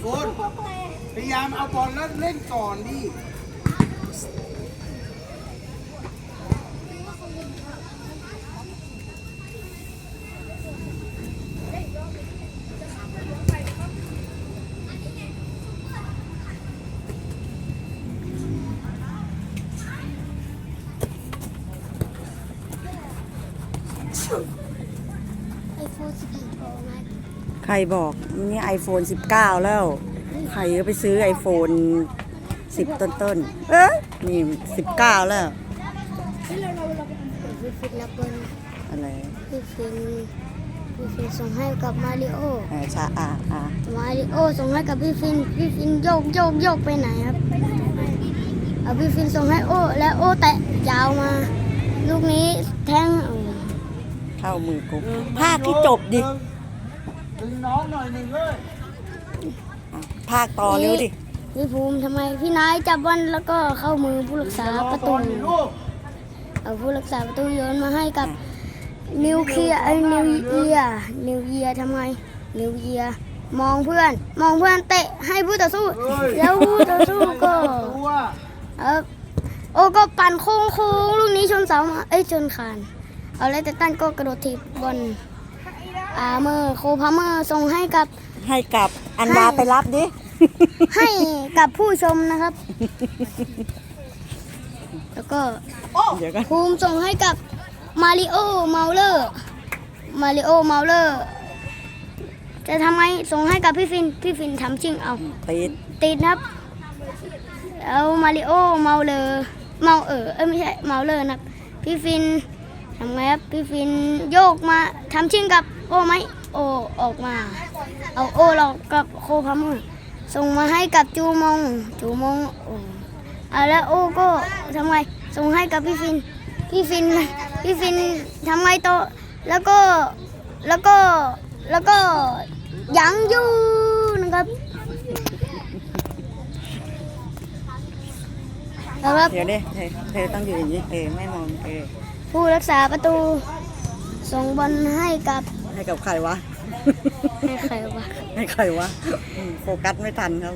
โฟนพยายามเอาบอลแล้วเล่นก่อนดิไอโฟน11 Pro Max ใครบอกนี่ iPhone 19 แล้ว ใครก็ไปซื้อ iPhone 10ต้นๆเอ๊ะนี่19แล้วที่เราเราเราพี่ฟินแล้วเปิ้ลอะไรพี่ฟินพี่ฟินส่งให้กับมาริโอเออชาอ่าอ่ามาริโอส่งให้กับพี่ฟินพี่ฟินโยกโยกโยกไปไหนครับเอาพี่ฟินส่งให้โอ และโอแตะยาวมา ลูกนี้แทงโอ้เข้ามือกูภาคที่จบดิดึงน้องหน่อยหนึ่งเลย ภาคต่อเร็วดิพี่ภูมิทำไมพี่นายจับบอลแล้วก็เข้ามือผู้รักษาประตูลูกเอาผู้รักษาประตูโยนมาให้กับนิวเคลียร์ไอ้นิวเยียนิวเยียทำไงนิวเยียมองเพื่อน มองเพื่อนเตะให้ผู้ต่อสู้ แล้วผู้ต่อสู้ก็ตัวเออโอ้ก็ปั่นโค้งโค้งลูกนี้ชนเสามาเอ้ยชนคาน เอาเลยแต่ตั้นก็กระโดดถีบบอลอาเมอร์โคพาเมอร์ส่งให้กับให้กลับอันวาไปรับดิ ให้กับผู้ชมนะครับ แล้วก็เดี๋ยวกันภูมิส่งให้กับมาริโอเมาเลอร์มาริโอเมาเลอร์จะทำไงส่งให้กับพี่ฟิน พี่ฟินทำจริงเอา ติดติดนะครับแล้วมาริโอเมาเลอร์เมาเออเอ้ยไม่ใช่เมาเลอร์นะครับ พี่ฟินทำไงครับพี่ฟินโยกมาทำชิงกับโอไหมโอออกมา เอาโอหลอกกับโคพามือ ส่งมาให้กับจูมง จูมงโอเอาแล้วโอก็ทำไง ส่งให้กับพี่ฟิน พี่ฟิน พี่ฟินทำไงต่อแล้วก็ แล้วก็ แล้วก็ยังอยู่นะครับแล้วครับเดี๋ยวดิเธอเธอต้องอยู่อย่างนี้เออไม่มองเออผู้รักษาประตู ส่งบอลให้กับให้กับใครวะ ให้ใครวะให้ใครวะอืมโฟกัสไม่ทันครับ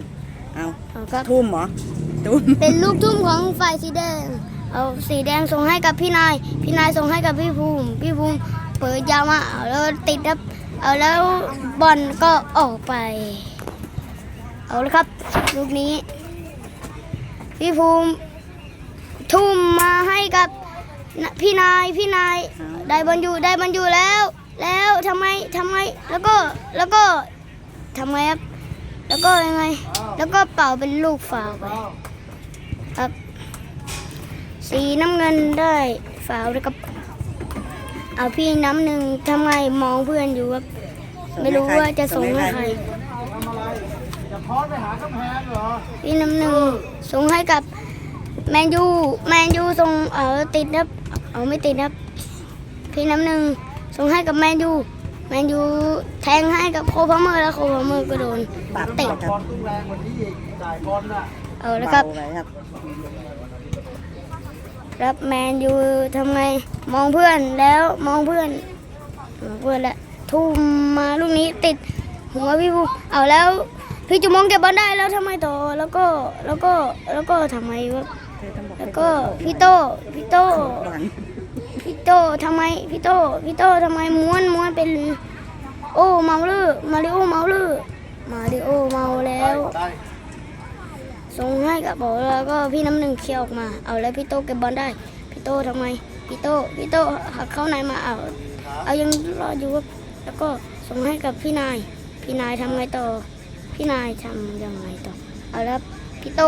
เอาเอาครับ ทุ่มเหรอ ทุ่ม เป็นลูกทุ่มของฝ่ายสีแดง เอาสีแดงส่งให้กับพี่นาย พี่นายส่งให้กับพี่ภูมิ พี่ภูมิเปิดยาวมาเอาแล้วติดครับ เอาแล้วบอลก็ออกไป เอาเลยครับ ลูกนี้ พี่ภูมิ ทุ่มมาให้กับนพี่นาย พี่นาย ได้บอลอยู่ ได้บอลอยู่แล้ว แล้วทำไมทำไมแล้วก็แล้วก็ทำไงครับ แล้วก็ยังไง แล้วก็เป่าเป็นลูกฟาไปครับ สีน้ำเงินได้ฝาแล้วก็เอาพี่น้ำหนึ่งทำไงมองเพื่อนอยู่ครับไม่รู้ว่าจะส่งให้ใครพี่น้ำหนึ่งส่งให้กับแมนยูแมนยูส่งเออติดครับเอาไม่ติดครับ พี่น้ำหนึ่ง ส่งให้กับแมนยูแมนยูแทงให้กับโคพาเมอร์แล้วโคพาเมอร์ก็โดนปากติดครับบอลตุ้งแรงกว่านี้อีกจ่ายบอลน่ะเอาแล้วครับเาไว้ครับ รับแมนยูทำไงมองเพื่อนแล้วมองเพื่อนมองเพื่อนแล้วทุ่มมาลูกนี้ติดหัวพี่บูเอาแล้ว พี่จุมงเก็บบอลได้แล้วทำไมต่อแล้วก็แล้วก็แล้วก็ทำไมวะเธอต้องบอกแล้วก็พี่โตพี่โต หลังพี่ โตทำไมพี่โตพี่โตทำไมม้วนม้วนเป็น โอ้เมาลอร์มาริโอเมาลอร์มาริโอเมาแล้วส่งให้กับบอกแล้วก็พี่น้ำหนึ่งเคลียร์ออกมา เอาแล้วพี่โตเก็บบอลได้ พี่โตทำไมพี่โตพี่โตหักเข้าในมาเอาเอายังรออยู่แล้วก็ส่งให้กับพี่นาย พี่นายทำไงต่อ พี่นายทำยังไงต่อ เอาแล้วพี่โต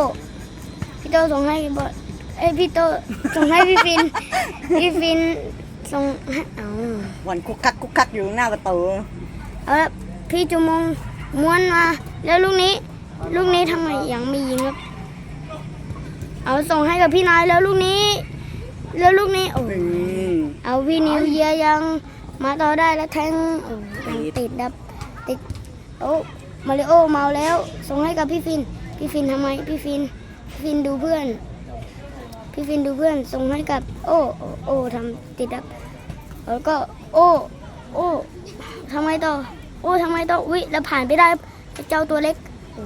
พี่โตส่งให้บอล เอ้ยพี่โตส่งให้พี่ฟิน พี่ฟินส่งให้เอาวันคุกคักคุกคักอยู่หน้าประตูเอาละพี่จุมงม้วนมา แล้วลูกนี้ ลูกนี้ทำไมยังไม่ยิงครับเอาส่งให้กับพี่นายแล้วลูกนี้ แล้วลูกนี้โอ้อืมเอาพี่นิวเยียยังมาต่อได้แล้วแทงโอ้ยังติดดับติดโอ้มาริโอเมาแล้ว ส่งให้กับพี่ฟิน พี่ฟินทำไมพี่ฟินพี่ฟินดูเพื่อน พี่ฟินดูเพื่อนส่งให้กับ โอ้โอ้โอ้ทำติดดับ แล้วก็ โอ้โอ้ทำไมต่อ โอ้ทำไมต่ออุ้ยแล้วผ่านไปได้เจ้าตัวเล็กโอ้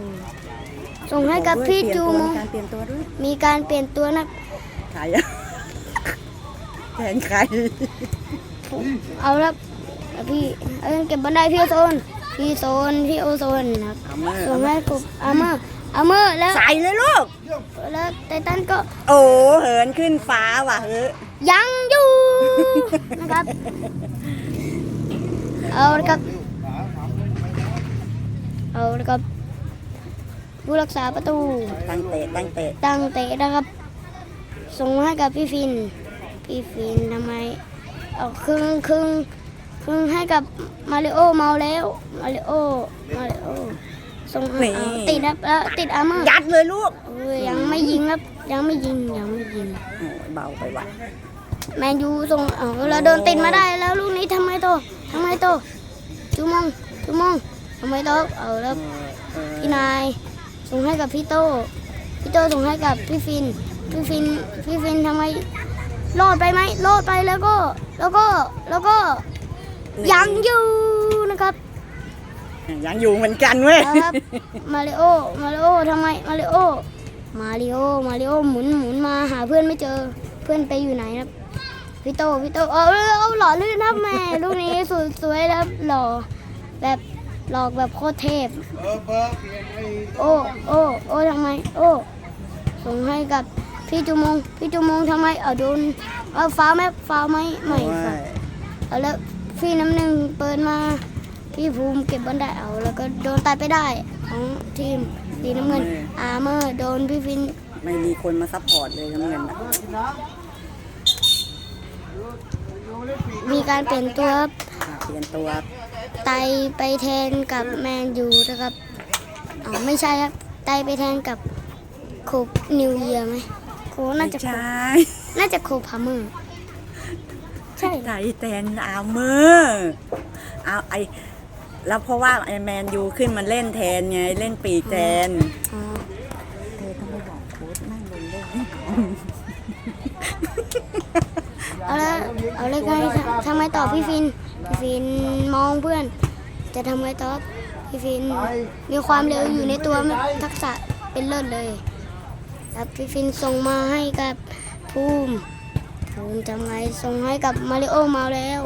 ส่งให้กับพี่จูมงการเปลี่ยนตัวด้วยมีการเปลี่ยนตัวนะใครอะแทนใครเอาละเอาพี่เอ้ยเก็บบันไดพี่โอโซนพี่โซนพี่โอโซนนะครับเอามาส่งให้กบอาเมอ ร์อาเมอร์แล้วใส่เลยลูก แล้วไททันก็ โอ้เหินขึ้นฟ้าว่ะเฮ้ยยังอยู่ นะครับ เอาละครับ เอาละครับ ผู้รักษาประตู ตั้งเตะตั้งเตะตั้งเตะนะครับ ส่งให้กับพี่ฟิน พี่ฟินทำไม เอาครึ่งครึ่งครึ่งให้กับมาริโอเมาแล้ว มาริโอ มาริโอ ส่งให้เอาติดครับแล้วติดอาร์เมอร์ยัดเลยลูกโอ้ยยังไม่ยิงครับ ยังไม่ยิงยังไม่ยิง โอ้ยเบาไปว่ะแมนยูส่งเอาเราเดินติดมาได้แล้วลูกนี้ทำไมโตทำไมโตจูมองจูมองทำไมโตเอาแล้วเออพี่นายส่งให้กับพี่โตพี่โตส่งให้กับพี่ฟินพี่ฟินพี่ฟินทำไมรอดไปไหมรอดไปแล้วก็ แล้วก็แล้วก็ยังอยู่นะครับ ยังอยู่เหมือนกันเว้ยนะครับมาริโอมาริโอทำไมมาริโอมาริโอมาริโอหมุนหมุนมาหาเพื่อนไม่เจอเพื่อนไปอยู่ไหนครับพี่โตพี่โตเอาเอาหล่อลื่นครับแม่ลูกนี้สวยสวยแล้วหล่อแบบหลอกแบบโคตรเทพเออเบอร์เปลี่ยนไอ้โอ้โอ้โอ้ทำไม โอ้ส่งให้กับพี่จูมงพี่จูมงทำไมเอาโดนเอาฟ้าวไหมฟ้าวไหมไม่โอ้ฟ้าวยเอาแล้วพี่น้ำหนึ่งเปิดมา พี่ภูมิเก็บบอลได้เอาแล้วก็โดนตัดไปได้ของทีมสีน้ำเงิน อาร์เมอร์โดนพี่ฟินไม่มีคนมาซัพพอร์ตเลยน้ำเงินอะมีการเปลี่ยนตัวครับอะเปลี่ยนตัวไตไปแทนกับแมนยูนะครับอ๋อไม่ใช่ครับไตไปแทนกับโคบนิวเยียไหมโคน่าจะไม่โคใช่น่าจะโคพาเมอร์ใช่ไทแทนอาร์เมอร์เอาไอ แล้วเพราะว่าไอแมนยูขึ้นมาเล่นแทนไงเล่นปีกแทนเธอต้องไปบอกโค้ชนั่งลงเล่นเอาละเอาเลยไงทำไมต่อพี่ฟิน พี่ฟินมองเพื่อน จะทำไงต่อพี่ฟินมีความเร็วอยู่ในตัวทักษะเป็นเลิศเลยครับพี่ฟินส่งมาให้กับภูมิภูมิทำไงส่งให้กับมาริโอมาแล้ว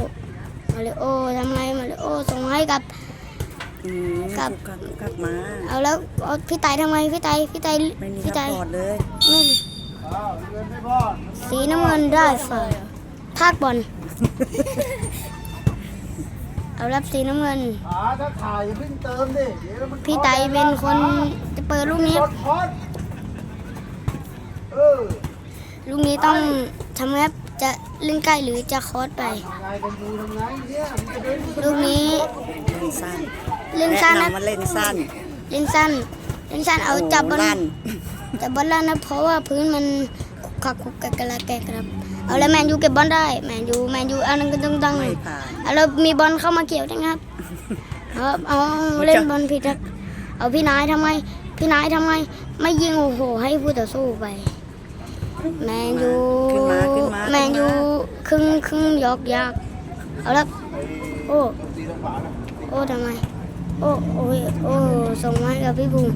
ริโอทำไงมาริโอส่งให้กับอืมกลับกลับกลับมาเอาแล้วเอาพี่ไตทำไงพี่ไตพี่ไตไม่มีพี่ซัไตพพอร์ตเลยไม่อ้าวเงินไม่พอสีน้ำเงินได้ฝ่ายภาคบอลเอารับสีน้ำเงินหาถ้าขายอย่าเพิ่งเติมดิเดี๋ยวมันพี่ไตเป็นคนจะเปิดลูกนี้ช็อตช็อตเออลูกนี้ต้องทำครับจะ เล่นใกล้หรือจะคอสไปทำไงกันดูทำไงเนี่ยมันจะเป็นลูกนี้เล่นสั้นเล่นสั้นแนะนะนำว่าเล่นสั้นเล่นสั้นเล่นสั้นเอาโจับบอลลั่นจับบอลแล้วนะเพราะว่าพื้นมันคุกคักคุกกักกะละแกะครับ เอาแล้วแมนยูเก็บบอลได้แมนยูแมนยูเอานั่นก็ต้องต้องไม่ผ่านเอาแล้วมีบอลเข้ามาเกี่ยวนะครับเอาเอาเล่นบอลผิดครับเอาพี่นายทำไม พี่นายทำไม ไม่ยิงโอ้โหให้ผู้ต่อสู้ไป แมนยูขึ้นมาขึ้นมา แมนยูครึ่งครึ่งยอกยากเอาละโอ้โอ้ทำไมโอ้โอ้ยโอ้ส่งมาให้กับพี่ภูมิ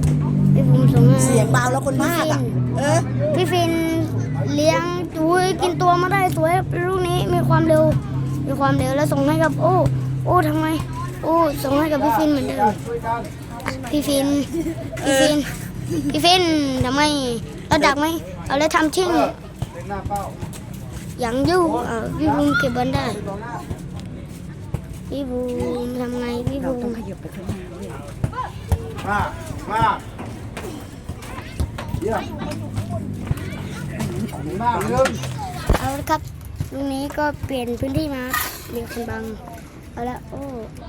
พี่ภูมิส่งให้เสียงเบาแล้วคนมากอะเออพี่ฟินเลี้ยงจุ้ยกินตัวมาได้สวยลูกนี้มีความเร็ว มีความเร็วแล้วส่งให้กับ โอ้โอ้ทำไมโอ้ส่งให้กับพี่ฟินเหมือนเดิมช่วยกันพี่ฟินพี่ฟินพี่ฟินทำไม เราดักไหมเอาเลยทำชิ่งเป็นหน้าเป้ายังอยู่เออพี่บูมเก็บบอลได้ตรงหน้าพี่บูมทำไงพี่เราบูต้องมขยับไปข้างหน้าเว้ยมามาเยี่ยมคดีมากเรื่องเอาละครับลุงนี้ก็เปลี่ยนพื้นที่มามีคนบัง เอาละโอ้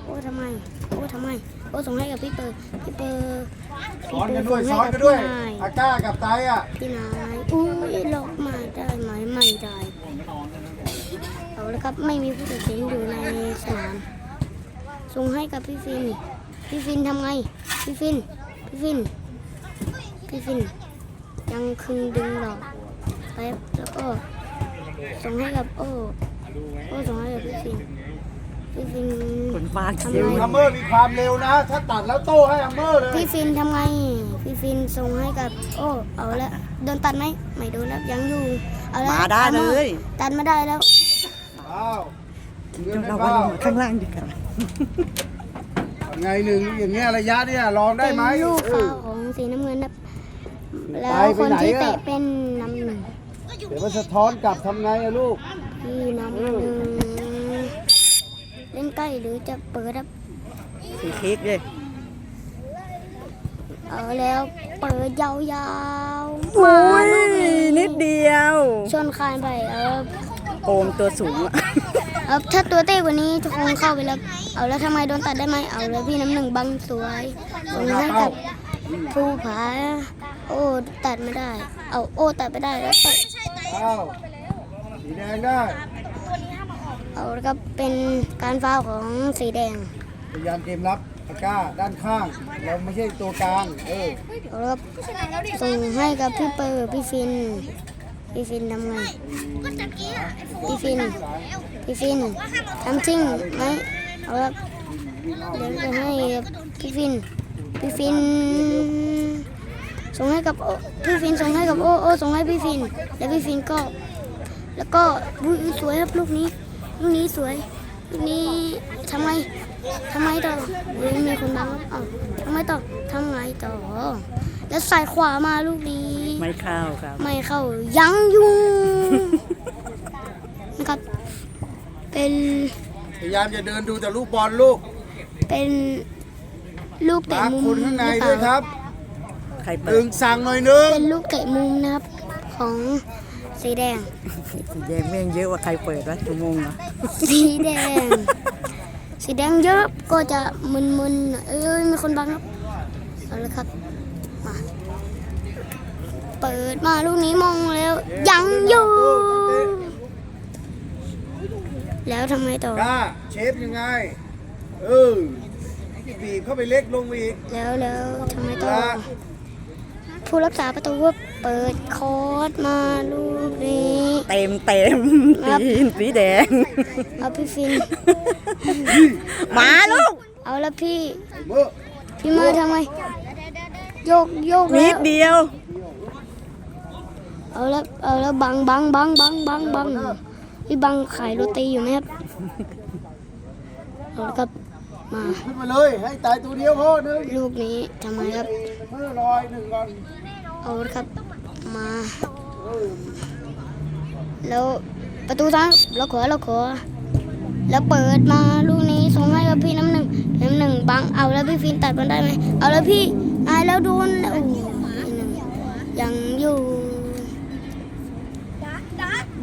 โอ้ทำไม โอ้ทำไม โอ้ส่งให้กับพี่เปิร์พี่เปิร์ซ้อนกันด้วยซ้อนกันด้วยอาก้ากับไตอะพี่นายอุ้ยลอกมาได้ไหมไม่ได้เอาละครับไม่มีผู้ตัดสินอยู่ในสนามส่งให้กับพี่ฟินพี่ฟินทำไงพี่ฟินพี่ฟินพี่ฟินยังคึงดึงหลอกไปแล้วก็ส่งให้กับโอ้โอ้ส่งให้กับพี่ฟิน พี่ฟินคนฟ้าทำคิ้วไงฮัมเมอร์มีความเร็วนะ ถ้าตัดแล้วโต้ให้ฮัมเมอร์เลยพี่ฟินทำไง พี่ฟินส่งให้กับ โอ้เอาละโดนตัดไหมไม่โดนแล้วยังอยู่เอาละมาได้เลย ตัดมาได้แล้วอ้าวเดือนเราไม่ว่าเบาลงมาข้างล่างดีกว่าไงหนึ่งอย่างเงี้ยระยะเนี่ยลองได้ไหมเป็นลูกเอฟาอวของสีน้ำเงินครับแล้วไปคนไหนที่อะ เตะเป็นน้ำหนึ่งเดี๋ยวมันสะท้อนกลับทำไงอะลูกพี่น้ำหนึ่งเล่น ใกล้หรือจะเปิดครับสีคลิกเลยเอาแล้วเปิดยาวๆโอ้มายลูกนี้นิดเดียว ชนคานไปเออโอมตัวสูงอะเอาถ้าตัวเต้กว่านี้จะคงเข้าไปแล้ว เอาแล้วทำไมโดนตัดได้ไหมเอาแล้วพี่น้ำหนึ่งบังสวยส่งให้กับภูผาโอ้ตัดไม่ได้ เอาโอ้ตัดไม่ได้แล้วตัดอ้าวสีแดงได้ เอาแล้วก็เป็นการฟาวของสีแดงพยายามเกมรับอาก้าด้านข้าง เราไม่ใช่ตัวกลาง เออเอาแล้วก็ส่งให้กับพี่เปิร์พี่ฟิน พี่ฟินทำไงพี่ฟิน พี่ฟินทำจริงไหมเอาแล้วเดี๋ยวจะให้พี่ฟิน พี่ฟิน ส่งให้กับโอพี่ฟินส่งให้กับโอโอส่งให้พี่ฟิน แล้วพี่ฟินก็ แล้วก็อุ๊ยสวยครับลูกนี้ ลูกนี้สวย ลูกนี้ทำไงทำไงต่อเฮ้ยมีคนบังครับอ้าวทำไงต่อทำไงต่อ แล้วใส่ขวามาลูกนี้ ไม่เข้าครับ ไม่เข้ายังอยู่นะครับ เป็นพยายามจะเดินดูแต่ลูกบอลลูกเป็นลูกเตะมาร์คมุมคนข้างในหรือเปด้วยล่าครับ ใครหเปินึ่ดงสั่งหน่อยหนึง เป็นลูกเตะมุมนะครับของ สีแดง สีแดงแม่งเยอะกว่าใครเปิดวะชั่วโมงอะสีแดง สีแดงเยอะก็จะมึนๆหน่อยเอ้ยมีคนบังครับเอาละครับมาเปิดมาลูกนี้มองแล้ว ยังอยู่แล้วทำไมต่อกล้าเชฟยังไง เออบีบเข้าไปเล็กลงไปอีก แล้วแล้วทำไมต่อละผู้รักษาประตูก็เปิดคอร์สมาลูกนี้เต็มเต็มครับตีนสีแดง เอาพี่ฟิน มาลูก เอาแล้วพี่ไอ้เมื่อพี่มือทำไงโยกโยกนิแล้ดวเดียว เอาแล้วเอาแล้วบังบังบังบังบังบังพี่บังขายโรตีอยู่ไหมครับเอาละครับมาขึ้นมาเลยให้ตายตัวเดียวพอหนึ่งลูกนี้ทำไมครับเพื่อลอยหนึ่งก่อนเอาละครับ มา แล้วประตูซ้ายเราขอเราขอ แล้วเปิดมาลูกนี้ส่งให้กับพี่น้ำหนึ่งน้ำหนึ่งบังเอาแล้วพี่ฟินตัดมันได้ไหมเอาแล้วพี่นายแล้วโดนแล้วโอ้โหพี่หนึ่งยังอยู่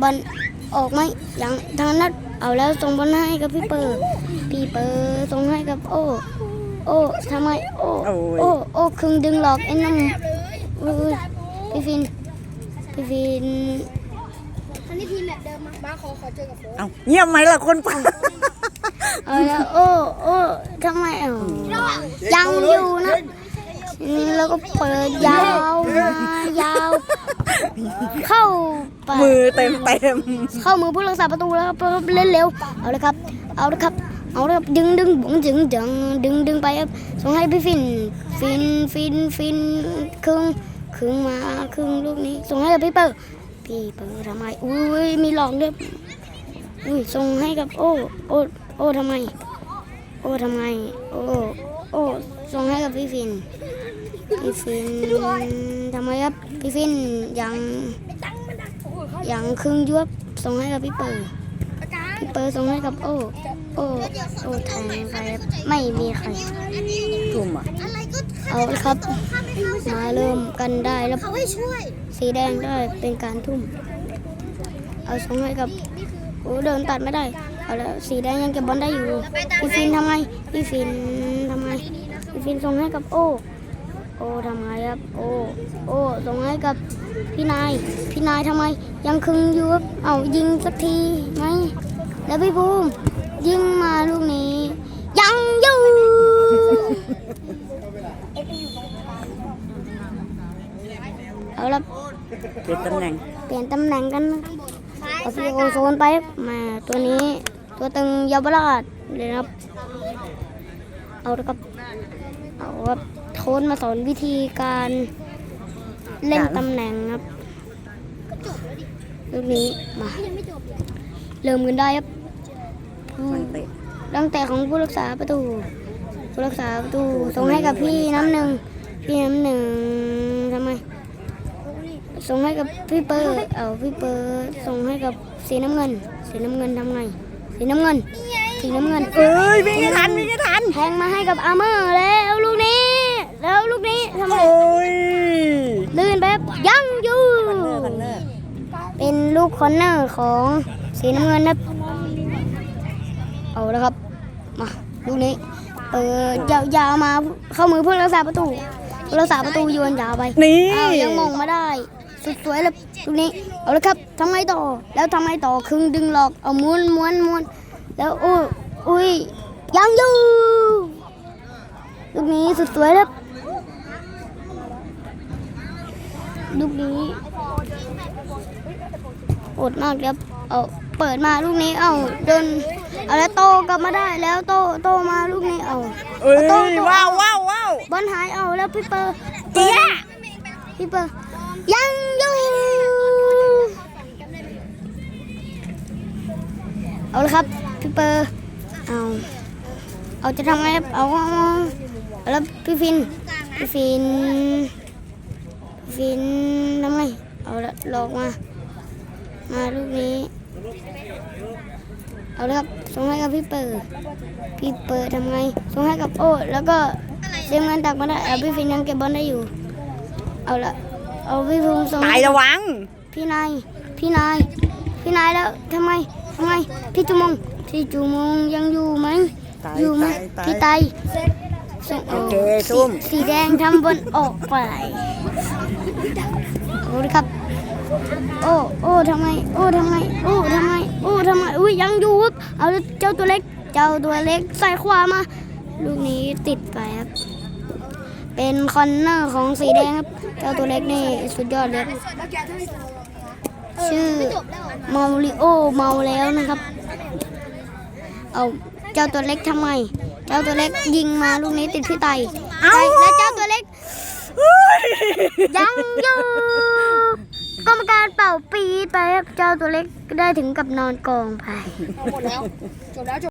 บอลออกไหมยังทางนั้นเอาแล้วส่งบอลให้กับพี่เปิดพี่เปิดส่งให้กับโอ้โอ้ทำไมโอ้โอ้โอ้คึงดึงหลอกไอ้น้ำพี่ฟิน พี่ฟินเอาเงียบไหมล่ะคนฟังเอาแล้วโอ้โอ้ทำไมเอ้ายังอยู่นะนี่แล้วก็เปิดยาวมายาว เข้าไปมือเต็มเต็มเข้ามือผู้รักษาประตูแล้วครับเล่นเร็วเอาเลยครับ เอาเลยครับเอาเลยครับดึงดึงบุ๋งดึงดึงดึงดึงไปครับส่งให้พี่ฟิน ฟินฟินฟินครึ่งค รึ่งมาครึ่งลูกนี้ ส่งให้กับพี่เปิร์พี่เปิร์ทำไม อุ้ยมีหลอกด้วย อุ้ยส่งให้กับโอ้โอ้โอ้ทำไม โอ้ทำไม โอ้โอ้ส่งให้กับพี่ฟิน พี่ฟินทำไมครับพี่ฟินยังยังครึ่งยวบส่งให้กับพี่เปิร์พี่เปิร์ส่งให้กับโอ้โอ้โอ้แทงไปครไม่มีใครทุ่มอะเอาละครับ มาเริ่มกันได้แล้วสีแดงได้เป็นการทุ่ม เอาส่งให้กับโอ้เดินตัดไม่ได้ เอาแล้วสีแดงยังเก็บบอลได้อยู่พี่ฟินทำไงพี่ฟินทำไงพี่ฟินส่งให้กับโอโอทำไงครับโอโอส่งให้กับพี่นาย พี่นายทำไม ยังคึงอยู่ครับเอายิงสักทีไหมแล้วพี่ภูมิยิงมาลูกนี้ ยังอยู่ เอาละเปลี่ยนตำแหน่ง เปลี่ยนตำแหน่งกันนะเอาซีโอโซนไปมาตัวนี้ ตัวตึงเยาวราชเลยนะครับ เอาละครับ เอาครับโทนมาสอนวิธีการเล่นตำแหน่งครับลูกนี้มาเริ่มกันได้ครับผู้มันเตะตั้งแต่ของผู้รักษาประตูผู้รักษาประตูส่งให้กับพี่น้ำหนึ่งพี่น้ำหนึ่งทำไม ส่งให้กับพี่เปอร์เอาพี่เปอร์ส่งให้กับสีน้ำเงิน สีน้ำเงินทำไง สีน้ำเงิน สีน้ำเงินเอ้ยวิ่งให้ทันวิ่งให้ทันแทงมาให้กับอาร์เมอร์แล้วลูกนี้ แล้วลูกนี้ทำไมโอ้ยลื่นแบบยังอยู่พันเนอร์พันเนอร์เป็นลูกคอนเนอร์ของสีน้ำเงินนะเอาแล้วครับ มาลูกนี้ เปิดยาวๆมาเข้ามือเพื่อรักษาประตูเพื่อรักษาประตูโยนยาวไปนี่อ้าวยังมองมาได้ สุดสวยเลยลูกนี้ เอาละครับทำไงต่อ แล้วทำไงต่อครึ่งดึงหลอก เอาม้วนม้วนม้วนแล้วโอ้ยอุ้ยยังอยู่ลูกนี้สุดสวยเลยลูกนี้โอดมากครับ เอาเปิดมาลูกนี้ เอาเดินเอาแล้วโตกลับมาได้แล้วโตโตมาลูกนี้เอาเอ้ยเอาโตโตว้าวว้าวว้าวบอลหายเอาแล้วพี่เปอร์เปียพี่เปอร์ยังอยู่ เอาละครับพี่เปอร์เอาเอาจะทำไงครับเอาเอาเอาเอาแล้วพี่ฟินพี่ฟินพี่ฟินทำไงเอาละหลอกมา มาลูกนี้ เอาละครับส่งให้กับพี่เปิดพี่เปิดทำไงส่งให้กับโอ้แล้วก็เสียงเงินตักมาได้เอาพี่ฟินยังเก็บบอลได้อยู่ เอาละเอาพี่ภูมิส่งตาให้ยระวัง พี่นายพี่นายพี่นายแล้วทำไม ทำไมพี่จุมงพี่จุมงยังอยู่ไหมตายอยู่ไหมตายตายพี่ไตส่งโอเคซุ่มสีแดงทำบอลออกไปเอาละครับโอ้โอ้ทำไมโอ้ทำไมโอ้ทำไมโอ้ทำไมอุ้ยยังอยู่ครับเอาเจ้าตัวเล็กเจ้าตัวเล็กใส่ขวามาลูกนี้ติดไปครับเป็นคอนเนอร์ของสีแดงครับเจ้าตัวเล็กนี่สุดยอดเลยครับ ชื่อเมาริโอเมาแล้วนะครับ เอาเจ้าตัวเล็กทำไม เจ้าตัวเล็กยิงมาลูกนี้ติดพี่ไตไตและเจ้าตัวเล็กยังอยู่กรรมการเป่าปีดไปครับเจ้าตัวเล็กได้ถึงกับนอนกองไปหมดแล้วจบแล้วจบ